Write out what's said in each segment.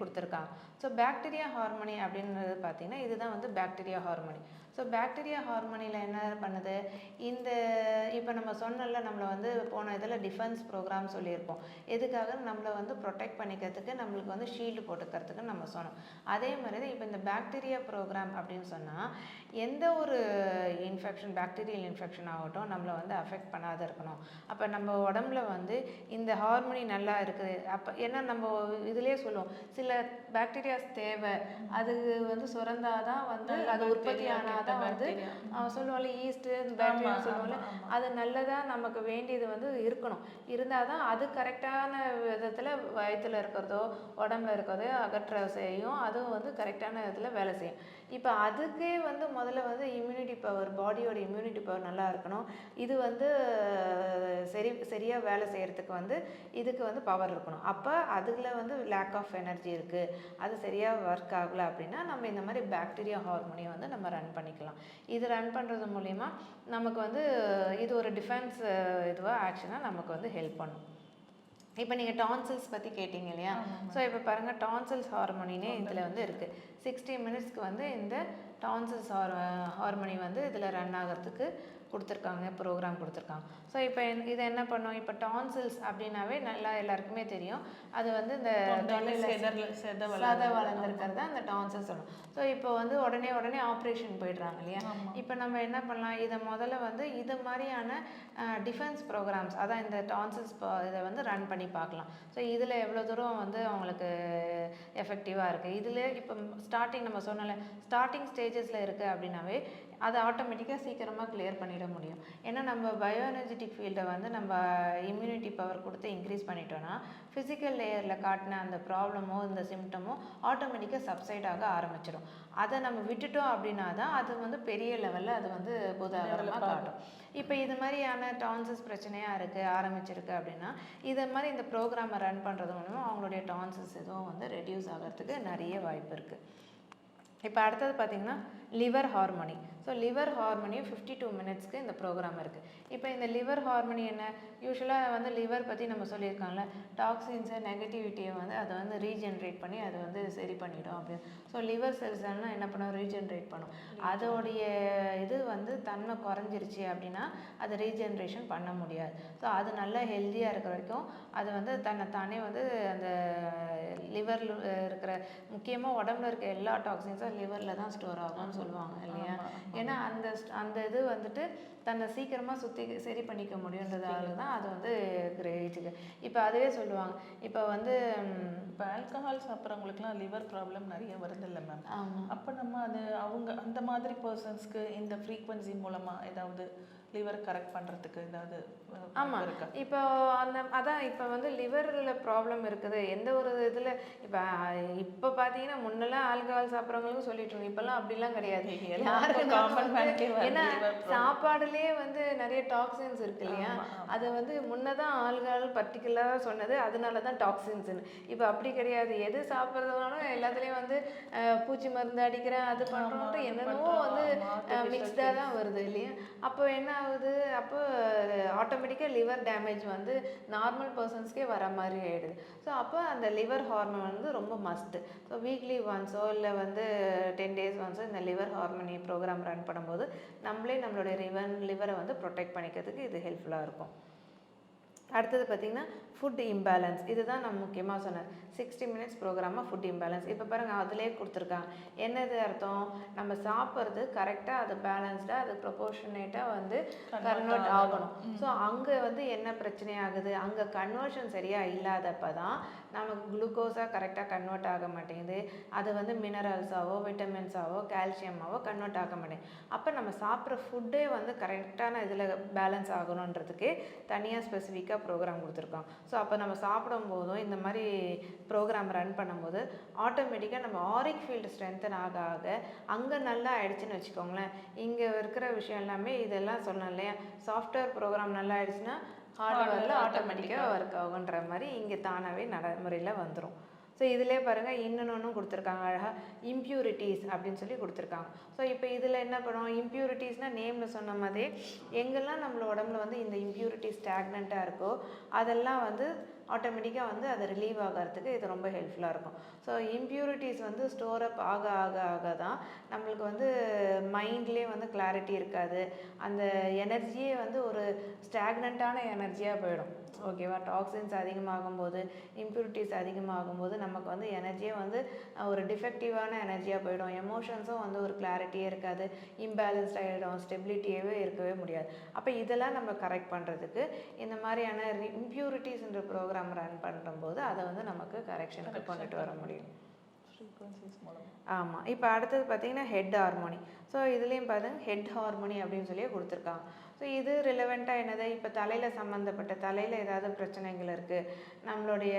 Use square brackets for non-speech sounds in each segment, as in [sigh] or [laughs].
கொடுத்துருக்காங்க so bacteria harmony அப்படின்றது பார்த்தீங்கன்னா இதுதான் வந்து பாக்டீரியா ஹார்மோனி ஸோ பாக்டீரியா ஹார்மோனியில் என்ன பண்ணுது? இந்த இப்போ நம்ம சொன்னல நம்மளை வந்து போன இதில் டிஃபென்ஸ் ப்ரோக்ராம் சொல்லியிருப்போம் எதுக்காக? நம்மளை வந்து ப்ரொடெக்ட் பண்ணிக்கிறதுக்கு நம்மளுக்கு வந்து ஷீல்டு போட்டுக்கிறதுக்கு நம்ம சொன்னோம். அதே மாதிரி தான் இப்போ இந்த பாக்டீரியா ப்ரோக்ராம் அப்படின்னு சொன்னால் எந்த ஒரு இன்ஃபெக்ஷன் பாக்டீரியல் இன்ஃபெக்ஷன் ஆகட்டும் நம்மளை வந்து அஃபெக்ட் பண்ணாத இருக்கணும். அப்போ நம்ம உடம்புல வந்து இந்த ஹார்மோனி நல்லா இருக்குது. அப்போ ஏன்னா நம்ம இதுலேயே சொல்லுவோம் சில பாக்டீரியாஸ் தேவை. அது வந்து சுரந்தாதான் வந்து அது உற்பத்தி ஆனாதான் வந்து சொல்லுவாள் ஈஸ்ட்டு பாக்டீரியா சொல்லுவாங்கல்ல அது நல்லதாக நமக்கு வேண்டியது வந்து இருக்கணும். இருந்தால் தான் அது கரெக்டான விதத்தில் வயித்துல இருக்கிறதோ உடம்புல இருக்கிறதோ அகற்ற செய்யும் அதுவும் வந்து கரெக்டான விதத்தில் வேலை செய்யும். இப்போ அதுக்கே வந்து முதல்ல வந்து இம்யூனிட்டி பவர் பாடியோட இம்யூனிட்டி பவர் நல்லா இருக்கணும். இது வந்து சரி சரியாக வேலை செய்கிறதுக்கு வந்து இதுக்கு வந்து பவர் இருக்கணும். அப்போ அதில் வந்து லேக் ஆஃப் எனர்ஜி இருக்குது அது சரியாக ஒர்க் ஆகலை அப்படின்னா நம்ம இந்த மாதிரி பாக்டீரியா ஹார்மோனியை வந்து நம்ம ரன் பண்ணிக்கலாம். இது ரன் பண்ணுறது மூலிமா நமக்கு வந்து இது ஒரு டிஃபென்ஸ் இதுவாக ஆக்ஷனாக நமக்கு வந்து ஹெல்ப் பண்ணும். இப்போ நீங்கள் டான்சில்ஸ் பற்றி கேட்டிங்க இல்லையா? ஸோ இப்போ பாருங்கள் டான்சில்ஸ் ஹார்மோனினே இதில் வந்து இருக்குது சிக்ஸ்டி மினிட்ஸ்க்கு வந்து இந்த டான்சில்ஸ் ஹார் ஹார்மோனி வந்து இதில் ரன் ஆகிறதுக்கு கொடுத்துருக்காங்க ப்ரோக்ராம் கொடுத்துருக்காங்க. ஸோ இப்போ இது என்ன பண்ணோம்? இப்போ டான்சில்ஸ் அப்படின்னாவே நல்லா எல்லாருக்குமே தெரியும். அது வந்து இந்த செத வளர்ந்துருக்கிறது அந்த டான்சில்ஸ் சொல்லணும் ஸோ இப்போ வந்து உடனே உடனே ஆப்ரேஷன் போயிடுறாங்க இல்லையா? இப்போ நம்ம என்ன பண்ணலாம்? இதை முதல்ல வந்து இது மாதிரியான டிஃபென்ஸ் ப்ரோக்ராம்ஸ் அதான் இந்த டான்சில்ஸ் இதை வந்து ரன் பண்ணி பார்க்கலாம். ஸோ இதில் எவ்வளோ தூரம் வந்து அவங்களுக்கு எஃபெக்டிவாக இருக்குது இதில் இப்போ ஸ்டார்டிங் நம்ம சொன்னல ஸ்டார்டிங் ஸ்டேஜஸில் இருக்குது அப்படின்னாவே அதை ஆட்டோமேட்டிக்காக சீக்கிரமாக கிளியர் பண்ணிட முடியும். ஏன்னா நம்ம பயோஎனர்ஜெட்டிக் ஃபீல்டை வந்து நம்ம இம்யூனிட்டி பவர் கொடுத்து இன்க்ரீஸ் பண்ணிட்டோன்னா ஃபிசிக்கல் லேயரில் காட்டின அந்த ப்ராப்ளமோ இந்த சிம்டமோ ஆட்டோமேட்டிக்காக சப்சைட் ஆக ஆரம்பிச்சிடும். அதை நம்ம விட்டுட்டோம் அப்படின்னா தான் அது வந்து பெரிய லெவலில் அது வந்து புதாகரமாக காட்டும். இப்போ இது மாதிரியான டான்சஸ் பிரச்சனையாக இருக்குது ஆரம்பிச்சிருக்கு அப்படின்னா இதை மாதிரி இந்த ப்ரோக்ராமை ரன் பண்ணுறது மூலமா அவங்களுடைய டான்சஸ் எதுவும் வந்து ரெடியூஸ் ஆகிறதுக்கு நிறைய வாய்ப்பு இருக்குது இப்போ அடுத்தது பார்த்திங்கன்னா லிவர் ஹார்மோனி ஸோ லிவர் ஹார்மோனியும் ஃபிஃப்டி டூ மினிட்ஸ்க்கு இந்த ப்ரோக்ராம் இருக்குது இப்போ இந்த லிவர் ஹார்மோனி என்ன? யூஸ்வலாக வந்து லிவர் பற்றி நம்ம சொல்லியிருக்காங்கல்ல டாக்ஸின்ஸை நெகட்டிவிட்டியை வந்து அதை வந்து ரீஜென்ரேட் பண்ணி அதை வந்து சரி பண்ணிடும் அப்படின்னு. ஸோ லிவர் செல்ஸ்னால் என்ன பண்ணும்? ரீஜென்ரேட் பண்ணும். அதோடைய இது வந்து தன்மை குறைஞ்சிருச்சு அப்படின்னா அது ரீஜென்ரேஷன் பண்ண முடியாது. ஸோ அது நல்லா ஹெல்த்தியாக இருக்கிற வரைக்கும் அது வந்து தன்னை தானே வந்து அந்த லிவரில் இருக்கிற முக்கியமாக உடம்புல இருக்க எல்லா டாக்ஸின்ஸும் லிவரில் தான் ஸ்டோர் ஆகும்னு சொல்லுவாங்க இல்லையா? ஏன்னா அந்த அந்த இது வந்துட்டு தன்னை சீக்கிரமாக சுற்றி சரி பண்ணிக்க முடியுன்றதால தான் அது வந்து கிரகிச்சுக்கு இப்போ அதுவே சொல்லுவாங்க. இப்போ வந்து இப்போ ஆல்கஹால் சாப்பிட்றவங்களுக்குலாம் லிவர் ப்ராப்ளம் நிறைய வருதில்ல மேம் ஆமா. அப்போ நம்ம அது அவங்க அந்த மாதிரி பர்சன்ஸ்க்கு இந்த ஃப்ரீக்வன்சி மூலமாக ஏதாவது லிவர் கரெக்ட் பண்ணுறதுக்கு ஏதாவது ஆமாம் இப்போ அந்த அதான் இப்போ வந்து லிவரில் ப்ராப்ளம் இருக்குது. எந்த ஒரு இதில் இப்போ இப்போ பார்த்தீங்கன்னா முன்னெல்லாம் ஆல்கஹால் சாப்பிட்றவங்களுக்கும் சொல்லிட்டு இருந்தோம். இப்போல்லாம் அப்படிலாம் கிடையாது. எல்லாருக்கும் [laughs] ஏன்னா. சாப்பாடுலேயே வந்து நிறைய டாக்ஸின்ஸ் இருக்கு இல்லையா? அது வந்து முன்னதான் ஆல்கஹால் பர்டிகுலராக சொன்னது. அதனால தான் டாக்ஸின்ஸ்னு இப்போ அப்படி கிடையாது. எது சாப்பிட்றதுனாலும் எல்லாத்துலேயும் வந்து பூச்சி மருந்து அடிக்கிறேன் அது பண்ணுறோன்ட்டு என்னென்னவோ வந்து மிக்ஸ்டாக தான் வருது இல்லையா? அப்போ என்ன ஆகுது அப்போ ஆட்டோமேட்டிக்காக லிவர் டேமேஜ் வந்து நார்மல் பர்சன்ஸ்க்கே வர மாதிரி ஆகிடுது ஸோ அப்போ அந்த லிவர் ஹார்மோன் வந்து ரொம்ப மஸ்ட்டு ஸோ வீக்லி ஒன்ஸோ இல்லை வந்து டென் டேஸ் ஒன்ஸோ இந்த லிவர் ஹார்மோனி ப்ரோக்ராம் ரன் பண்ணும்போது நம்மளே நம்மளுடைய லிவர் லிவரை வந்து ப்ரொடெக்ட் பண்ணிக்கிறதுக்கு இது ஹெல்ப்ஃபுல்லாக இருக்கும். அடுத்தது பார்த்திங்கன்னா ஃபுட் இம்பேலன்ஸ் இதுதான் நான் முக்கியமாக சொன்னேன். சிக்ஸ்டி மினிட்ஸ் ப்ரோக்ராமாக ஃபுட் இம்பேலன்ஸ் இப்போ பாருங்கள் அதிலே கொடுத்துருக்காங்க. என்னது அர்த்தம்? நம்ம சாப்பிட்றது கரெக்டாக அது பேலன்ஸ்டாக அது ப்ரொபோர்ஷனேட்டாக வந்து கன்வெர்ட் ஆகணும். ஸோ அங்கே வந்து என்ன பிரச்சனை ஆகுது? அங்கே கன்வர்ஷன் சரியாக இல்லாதப்ப தான் நமக்கு குளுக்கோஸாக கரெக்டாக கன்வெர்ட் ஆக மாட்டேங்குது. அது வந்து மினரல்ஸாவோ விட்டமின்ஸாவோ கால்சியமாவோ கன்வெர்ட் ஆக மாட்டேங்குது. அப்போ நம்ம சாப்பிட்ற ஃபுட்டே வந்து கரெக்டான இதில் பேலன்ஸ் ஆகணுன்றதுக்கு தனியாக ஸ்பெசிஃபிக்காக ப்ரோக்ராம் கொடுத்துருக்கோம். ஸோ அப்போ நம்ம சாப்பிடும் போதும் இந்த மாதிரி ப்ரோக்ராம் ரன் பண்ணும்போது ஆட்டோமேட்டிக்காக நம்ம ஆரிக் ஃபீல்டு ஸ்ட்ரென்தன் ஆக ஆக அங்கே நல்லா ஆயிடுச்சுன்னு வச்சுக்கோங்களேன். இங்கே இருக்கிற விஷயம் எல்லாமே இதெல்லாம் சொன்னேன் இல்லையா? சாஃப்ட்வேர் ப்ரோக்ராம் நல்லா ஆயிடுச்சுன்னா ஹார்ட்வேரில் ஆட்டோமேட்டிக்காக ஒர்க் ஆகுன்ற மாதிரி இங்கே தானாகவே நடைமுறையில் வந்துடும் ஸோ இதிலே பாருங்கள் இன்னொன்று கொடுத்துருக்காங்க. அழகாக இம்ப்யூரிட்டிஸ் அப்படின்னு சொல்லி கொடுத்துருக்காங்க. ஸோ இப்போ இதில் என்ன பண்ணுவோம்? இம்ப்யூரிட்டிஸ்னால் நேமில் சொன்ன மாதிரி எங்கெல்லாம் நம்மள உடம்புல வந்து இந்த இம்ப்யூரிட்டி ஸ்டாக்னண்ட்டாக இருக்கோ அதெல்லாம் வந்து ஆட்டோமேட்டிக்காக வந்து அது ரிலீவ் ஆகிறதுக்கு இது ரொம்ப ஹெல்ப்ஃபுல்லாக இருக்கும். ஸோ இம்ப்யூரிட்டிஸ் வந்து ஸ்டோர் அப் ஆக ஆக ஆக தான் நம்மளுக்கு வந்து மைண்ட்லேயே வந்து கிளாரிட்டி இருக்காது. அந்த எனர்ஜியே வந்து ஒரு ஸ்டாக்னண்ட்டான எனர்ஜியாக போயிடும். ஓகேவா டாக்ஸின்ஸ் அதிகமாகும் போது இம்ப்யூரிட்டிஸ் அதிகமாகும் போது நமக்கு வந்து எனர்ஜியே வந்து ஒரு டிஃபெக்டிவான எனர்ஜியாக போயிடும். எமோஷன்ஸும் வந்து ஒரு கிளாரிட்டியே இருக்காது. இம்பேலன்ஸ்ட் ஆகிடும் ஸ்டெபிலிட்டியவே இருக்கவே முடியாது. அப்போ இதெல்லாம் நம்ம கரெக்ட் பண்ணுறதுக்கு இந்த மாதிரியான இம்ப்யூரிட்டிஸ்ன்ற ப்ரோக்ராம் ரன் பண்ணும்போது அதை வந்து நமக்கு கரெக்ஷனுக்கு கொண்டுட்டு வர முடியும். ஃப்ரீக்வன்சிஸ் மூலமா. ஆமாம் இப்போ அடுத்தது பார்த்தீங்கன்னா ஹெட் ஹார்மோனி ஸோ இதுலேயும் பாருங்க ஹெட் ஹார்மோனி அப்படின்னு சொல்லி கொடுத்துருக்காங்க. ஸோ இது ரிலவெண்ட்டாக என்னது? இப்போ தலையில் சம்மந்தப்பட்ட தலையில் ஏதாவது பிரச்சனைகள் இருக்குது நம்மளுடைய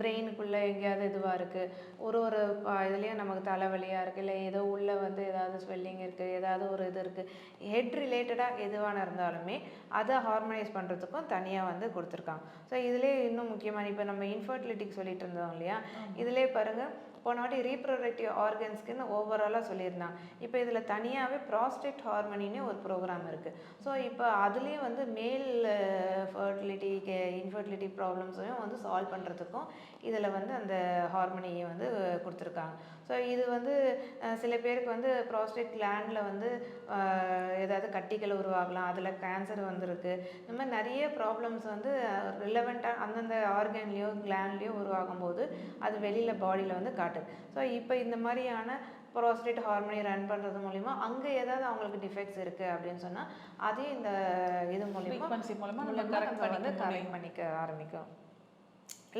பிரெயினுக்குள்ளே எங்கேயாவது இதுவாக இருக்குது ஒரு ஒரு இதுலேயும் நமக்கு தலைவலியாக இருக்குது இல்லை ஏதோ உள்ளே வந்து ஏதாவது ஸ்வெல்லிங் இருக்குது ஏதாவது ஒரு இது இருக்குது ஹெட் ரிலேட்டடாக எதுவான இருந்தாலுமே அதை ஹார்மனைஸ் பண்ணுறதுக்கும் தனியாக வந்து கொடுத்துருக்காங்க. ஸோ இதுலேயே இன்னும் முக்கியமான இப்போ நம்ம இன்ஃபர்டிலிட்டிக்கு சொல்லிட்டு இருந்தோம் இல்லையா? இதிலே பாருங்கள் போன வாட்டி ரீப்ரொடக்டிவ் ஆர்கன்ஸ்க்குன்னு ஓவராலாக சொல்லியிருந்தாங்க. இப்போ இதில் தனியாகவே ப்ராஸ்டேட் ஹார்மனின்னு ஒரு ப்ரோக்ராம் இருக்குது ஸோ இப்போ அதுலேயும் வந்து மேல் ஃபர்டிலிட்டி இன்ஃபர்டிலிட்டி ப்ராப்ளம்ஸையும் வந்து சால்வ் பண்ணுறதுக்கும் இதில் வந்து அந்த ஹார்மனியை வந்து கொடுத்துருக்காங்க. ஸோ இது வந்து சில பேருக்கு வந்து ப்ராஸ்டேட் கிளாண்டில் வந்து ஏதாவது கட்டிகள் உருவாகலாம் அதில் கேன்சர் வந்திருக்கு. இந்த மாதிரி நிறைய ப்ராப்ளம்ஸ் வந்து ரிலவெண்ட்டாக அந்தந்த ஆர்கன்லேயோ கிளாண்ட்லேயோ உருவாகும் போது அது வெளியில் பாடியில் வந்து காட்டுது. ஸோ இப்போ இந்த மாதிரியான ப்ராஸ்டேட் ஹார்மோனி ரன் பண்ணுறது மூலிமா அங்கே ஏதாவது அவங்களுக்கு டிஃபெக்ட்ஸ் இருக்குது அப்படின்னு சொன்னால் அதையும் இந்த இது மூலிமா மூலமா நம்ம கரெக்ட் பண்ணிக்க கரெக்ட் பண்ணிக்க ஆரம்பிக்கும்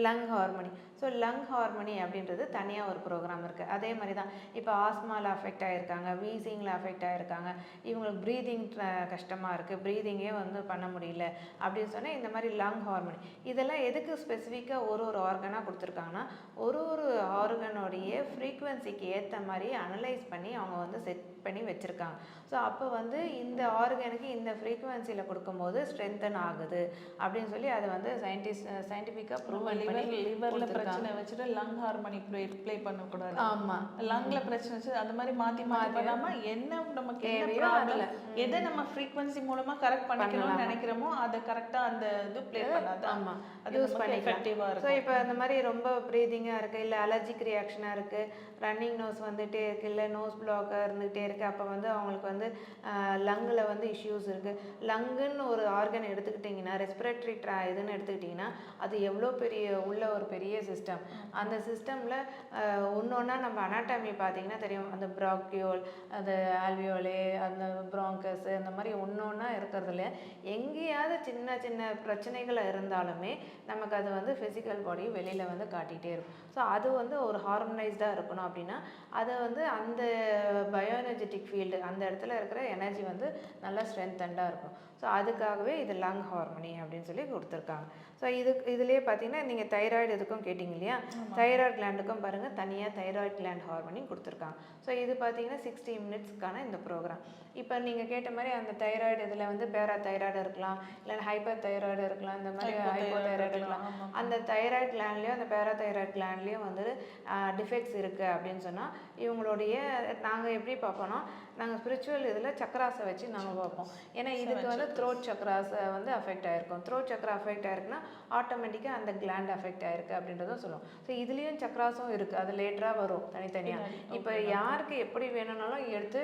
lung harmony so lung harmony அப்படின்றது தனியாக ஒரு ப்ரோக்ராம் இருக்குது அதே மாதிரி தான் இப்போ ஆஸ்மாவில் அஃபெக்ட் ஆகிருக்காங்க வீசிங்கில் அஃபெக்ட் ஆகிருக்காங்க இவங்களுக்கு ப்ரீதிங் கஷ்டமாக இருக்குது ப்ரீதிங்கே வந்து பண்ண முடியல அப்படின்னு சொன்னால் இந்த மாதிரி லங் ஹார்மோனி இதெல்லாம் எதுக்கு ஸ்பெசிஃபிக்காக ஒரு ஒரு ஆர்கனாக கொடுத்துருக்காங்கன்னா ஒரு ஒரு ஆர்கனோடைய ஃப்ரீக்குவென்சிக்கு ஏற்ற மாதிரி அனலைஸ் பண்ணி அவங்க வந்து செட் பண்ணி வச்சுருக்காங்க. ஸோ அப்போ வந்து இந்த ஆர்கனுக்கு இந்த ஃப்ரீக்குவென்சியில் கொடுக்கும்போது ஸ்ட்ரென்தன் ஆகுது அப்படின்னு சொல்லி அதை வந்து சயின்டிஸ்ட் சயின்டிஃபிக்காக ப்ரூவ் பண்ணி. பிரச்சனை வச்சுட்டு லங் ஹார்மோனி ப்ளே ப்ளே பண்ணக்கூடாது. ஆமாம் லங்ல பிரச்சனை வச்சு அந்த மாதிரி மாத்தி மாத்தி பண்ணாம என்ன நமக்கு தேவையோ அதுல. எதை நம்ம ஃப்ரீக்வன்சி மூலமா கரெக்ட் பண்ணிக்கணும்னு நினைக்கிறோமோ அதை கரெக்டா அந்த இது ப்ளே பண்ணாது ஆமாம் அது யூஸ் நமக்கு பண்ணிக்கலாம். எஃபெக்டிவா ஸோ இருக்கும். இப்போ அந்த மாதிரி ரொம்ப ப்ரீதிங்காக இருக்குது இல்லை அலர்ஜிக் ரியாக்ஷனாக இருக்குது ரன்னிங் நோஸ் வந்துகிட்டே இருக்குது இல்லை நோஸ் பிளாக்காக இருந்துகிட்டே இருக்குது அப்போ வந்து அவங்களுக்கு வந்து லங்கில் வந்து இஷ்யூஸ் இருக்குது லங்குன்னு ஒரு ஆர்கன் எடுத்துக்கிட்டிங்கன்னா ரெஸ்பிரேட்டரி ட்ரா இதுன்னு எடுத்துக்கிட்டிங்கன்னா அது எவ்வளோ பெரிய உள்ள ஒரு பெரிய சிஸ்டம் அந்த சிஸ்டமில் ஒன்று ஒன்றா நம்ம அனாட்டமி பார்த்தீங்கன்னா தெரியும். அந்த ப்ராக்யூல் அந்த ஆல்வியோலே அந்த ப்ராங்கஸ் அந்த மாதிரி ஒன்று ஒன்றா இருக்கிறதுல எங்கேயாவது சின்ன சின்ன பிரச்சனைகள் இருந்தாலுமே நமக்கு அது வந்து ஃபிசிக்கல் பாடி வெளியில் வந்து காட்டிகிட்டே இருக்கும். ஸோ அது வந்து ஒரு ஹார்மனைஸ்டாக இருக்கணும் அப்படின்னா அதை வந்து அந்த பயோஎனர்ஜெட்டிக் ஃபீல்டு அந்த இடத்துல இருக்கிற எனர்ஜி வந்து நல்லா ஸ்ட்ரென்தண்டாக இருக்கும். ஸோ அதுக்காகவே இது லங் ஹார்மோனி அப்படின்னு சொல்லி கொடுத்துருக்காங்க. ஸோ இது இதுலேயே பார்த்தீங்கன்னா நீங்கள் தைராய்டு இதுக்கும் கேட்டிங்க. இல்லையா? தைராய்டு கிளாண்டுக்கும் பாருங்கள் தனியாக தைராய்டு கிளாண்ட் ஹார்மோனி கொடுத்துருக்காங்க. ஸோ இது பார்த்தீங்கன்னா சிக்ஸ்டி மினிட்ஸ்க்கான இந்த ப்ரோக்ராம் இப்போ நீங்கள் கேட்ட மாதிரி அந்த தைராய்டு இதில் வந்து பேரா தைராய்டு இருக்கலாம் இல்லை ஹைப்பர் தைராய்டு இருக்கலாம் இந்த மாதிரி ஹைப்போ தைராய்டு இருக்கலாம். அந்த தைராய்டு கிளாண்ட்லேயும் அந்த பேராதைராய்டு கிளாண்ட்லேயும் வந்து டிஃபெக்ட்ஸ் இருக்குது அப்படின்னு சொன்னால் இவங்களுடைய நாங்கள் எப்படி பார்ப்போம்னா நாங்கள் ஸ்பிரிச்சுவல் இதில் சக்கராஸை வச்சு நாங்கள் பார்ப்போம். ஏன்னா இதுக்கு வந்து த்ரோட் சக்கராஸை வந்து அஃபெக்ட் ஆயிருக்கும். த்ரோட் சக்கரா அஃபெக்ட் ஆயிருக்குன்னா ஆட்டோமேட்டிக்காக அந்த கிளாண்ட் அஃபெக்ட் ஆயிருக்கு அப்படின்றதும் சொல்லுவோம். ஸோ இதுலேயும் சக்கராஸும் இருக்குது அது லேட்டராக வரும் தனித்தனியாக இப்போ யாருக்கு எப்படி வேணும்னாலும் எடுத்து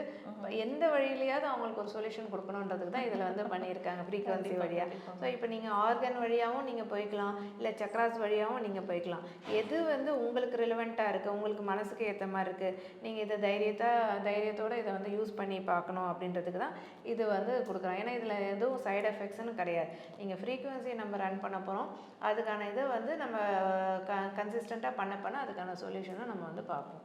எந்த வழியிலையாவது அவங்களுக்கு ஒரு சொல்யூஷன் கொடுக்கணுன்றதுக்கு தான் இதில் வந்து பண்ணியிருக்காங்க. [laughs] ஃப்ரீக்வன்சி வழியாக ஸோ இப்போ நீங்கள் ஆர்கன் வழியாகவும் நீங்கள் போய்க்கலாம். இல்லை சக்ராஸ் வழியாகவும் நீங்கள் போய்க்கலாம். எது வந்து உங்களுக்கு ரிலவெண்ட்டாக இருக்குது உங்களுக்கு மனசுக்கு ஏற்ற மாதிரி இருக்குது நீங்கள் இதை தைரியத்தை தைரியத்தோட இதை வந்து யூஸ் பண்ணி பார்க்கணும் அப்படின்றதுக்கு தான் இது வந்து கொடுக்குறோம். ஏன்னா இதில் எதுவும் சைடு எஃபெக்ட்ஸ்னு கிடையாது. நீங்கள் ஃப்ரீக்குவென்சி நம்ம ரன் பண்ண போகிறோம் அதுக்கான இதை வந்து நம்ம க கன்சிஸ்டண்ட்டாக பண்ண பண்ண அதுக்கான சொல்யூஷனும் நம்ம வந்து பார்ப்போம்.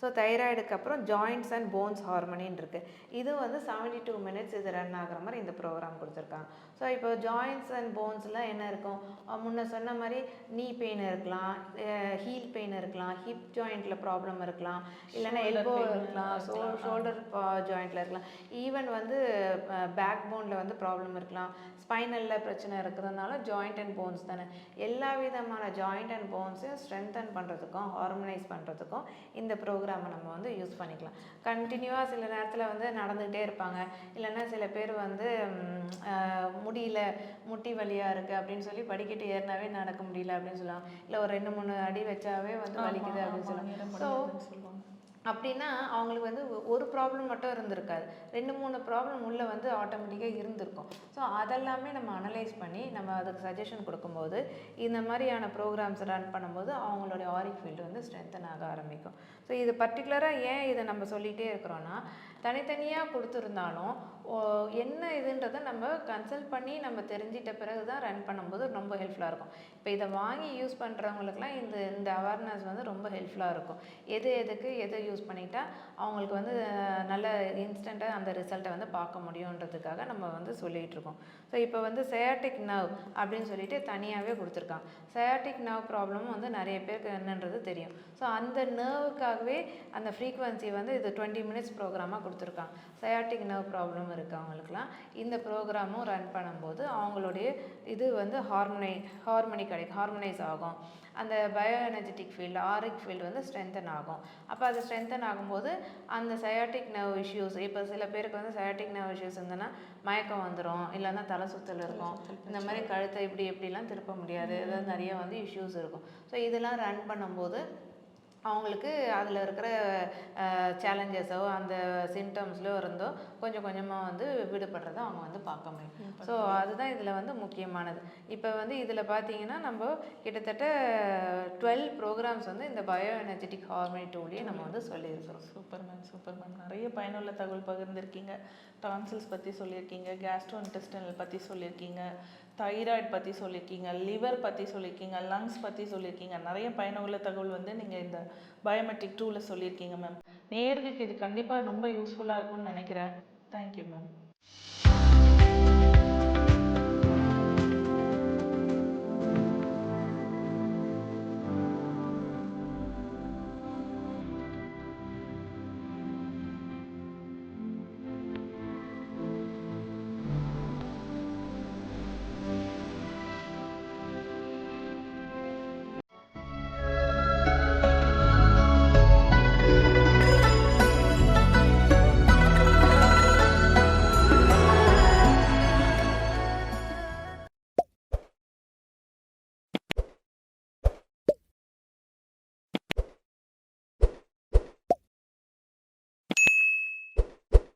ஸோ தைராய்டுக்கு அப்புறம் ஜாயின்ட்ஸ் அண்ட் போன்ஸ் ஹார்மோனின்னு இருக்குது இது வந்து செவன்டி டூ மினிட்ஸ் இது ரன் ஆகிற மாதிரி இந்த ப்ரோக்ராம் கொடுத்துருக்காங்க. ஸோ இப்போ ஜாயின்ஸ் அண்ட் போன்ஸ்லாம் என்ன இருக்கும்? முன்ன சொன்ன மாதிரி நீ பெயின் இருக்கலாம் ஹீல் பெயின் இருக்கலாம் ஹிப் ஜாயிண்ட்ல ப்ராப்ளம் இருக்கலாம் இல்லைன்னா எல்போ இருக்கலாம் ஷோ. ஷோல்டர் ஜாயிண்ட்ல இருக்கலாம். ஈவன் வந்து பேக் போனில் வந்து ப்ராப்ளம் இருக்கலாம். ஸ்பைனலில் பிரச்சனை இருக்கிறதுனால ஜாயிண்ட் அண்ட் போன்ஸ் தானே. எல்லா விதமான ஜாயிண்ட் அண்ட் போன்ஸையும் ஸ்ட்ரென்தன் பண்ணுறதுக்கும் ஹார்மனைஸ் பண்ணுறதுக்கும் இந்த ப்ரோக்ராமை நம்ம வந்து யூஸ் பண்ணிக்கலாம். கண்டினியூவாக சில நேரத்தில் வந்து நடந்துகிட்டே இருப்பாங்க. இல்லைன்னா சில பேர் வந்து முடியல முட்டி வலியாக இருக்குது அப்படின்னு சொல்லி படிக்கட்டு ஏறினாவே நடக்க முடியல அப்படின்னு சொல்லலாம் இல்லை ஒரு ரெண்டு மூணு அடி வச்சாவே வந்து வலிக்குது அப்படின்னு சொல்லலாம் ஸோ அப்படின்னா அவங்களுக்கு வந்து ஒரு ப்ராப்ளம் மட்டும் இருந்திருக்காது. ரெண்டு மூணு ப்ராப்ளம் உள்ளே வந்து ஆட்டோமேட்டிக்காக இருந்திருக்கும். ஸோ அதெல்லாமே நம்ம அனலைஸ் பண்ணி நம்ம அதுக்கு சஜஷன் கொடுக்கும்போது இந்த மாதிரியான ப்ரோக்ராம்ஸ் ரன் பண்ணும்போது அவங்களுடைய ஆரிக் ஃபீல்டு வந்து ஸ்ட்ரென்தன் ஆக ஆரம்பிக்கும். ஸோ இது பர்டிகுலராக ஏன் இதை நம்ம சொல்லிகிட்டே இருக்கிறோன்னா தனித்தனியாக கொடுத்துருந்தாலும் ஓ- என்ன இதுன்றதை நம்ம கன்சல்ட் பண்ணி நம்ம தெரிஞ்சிட்ட பிறகு தான் ரன் பண்ணும்போது ரொம்ப ஹெல்ப்ஃபுல்லாக இருக்கும். இப்போ இதை வாங்கி யூஸ் பண்ணுறவங்களுக்குலாம் இந்த இந்த அவேர்னஸ் வந்து ரொம்ப ஹெல்ப்ஃபுல்லாக இருக்கும். எது எதுக்கு எதை யூஸ் பண்ணிட்டா அவங்களுக்கு வந்து நல்ல இன்ஸ்டண்ட்டாக அந்த ரிசல்ட்டை வந்து பார்க்க முடியுன்றதுக்காக நம்ம வந்து சொல்லிகிட்ருக்கோம் ஸோ இப்போ வந்து சயாட்டிக் நர்வ் அப்படின்னு சொல்லிட்டு தனியாகவே கொடுத்துருக்காங்க. சயாட்டிக் நர்வ் ப்ராப்ளமும் வந்து நிறைய பேருக்கு என்னன்றது தெரியும். ஸோ அந்த நர்வுக்காகவே அந்த ஃப்ரீக்குவன்சி வந்து இது டுவெண்ட்டி மினிட்ஸ் ப்ரோக்ராமாக கொடுத்துருக்காங்க. சயாட்டிக் நர்வ் ப்ராப்ளம் இருக்குது அவங்களுக்குலாம் இந்த ப்ரோக்ராமும் ரன் பண்ணும்போது அவங்களுடைய இது வந்து ஹார்மோனை ஹார்மோனி கிடைக்கும் ஹார்மோனைஸ் ஆகும். அந்த bio energetic field auric field வந்து ஸ்ட்ரென்தன் ஆகும். அப்போ அது ஸ்ட்ரென்தன் ஆகும்போது அந்த சயாட்டிக் நர்வ் இஷ்யூஸ் இப்போ சில பேருக்கு வந்து சயாட்டிக் நர்வ் இஷ்யூஸ் இருந்ததுன்னா மயக்கம் வந்துடும் இல்லைன்னா தலை சுத்தல் இருக்கும். இந்த மாதிரி கழுத்தை இப்படி எப்படிலாம் திருப்ப முடியாது. ஏதாவது நிறைய வந்து இஷ்யூஸ் இருக்கும். ஸோ இதெல்லாம் ரன் பண்ணும்போது அவங்களுக்கு அதில் இருக்கிற சேலஞ்சஸோ அந்த சிம்டம்ஸ்லோ இருந்தோ கொஞ்சம் கொஞ்சமாக வந்து விடுபடுறதை அவங்க வந்து பார்க்க முடியும். ஸோ அதுதான் இதில் வந்து முக்கியமானது. இப்போ வந்து இதில் பார்த்தீங்கன்னா நம்ம கிட்டத்தட்ட டுவெல் ப்ரோக்ராம்ஸ் வந்து இந்த பயோ எனர்ஜெட்டிக் ஹார்மோனி டூலையும் நம்ம வந்து சொல்லியிருக்கிறோம். Super ma'am super ma'am. நிறைய பயனுள்ள தகவல் பகிர்ந்திருக்கீங்க. டான்சில்ஸ் பற்றி சொல்லியிருக்கீங்க. கேஸ்ட்ரோ இன்டெஸ்டினல் பற்றி சொல்லியிருக்கீங்க. தைராய்டு பற்றி சொல்லியிருக்கீங்க லிவர் பற்றி சொல்லியிருக்கீங்க லங்ஸ் பற்றி சொல்லியிருக்கீங்க. நிறைய பயனுள்ள தகவல் வந்து நீங்கள் இந்த பயோமெட்ரிக் டூவில் சொல்லியிருக்கீங்க மேம் நேர்களுக்கு இது கண்டிப்பாக ரொம்ப யூஸ்ஃபுல்லாக இருக்கும்னு நினைக்கிறேன். Thank you ma'am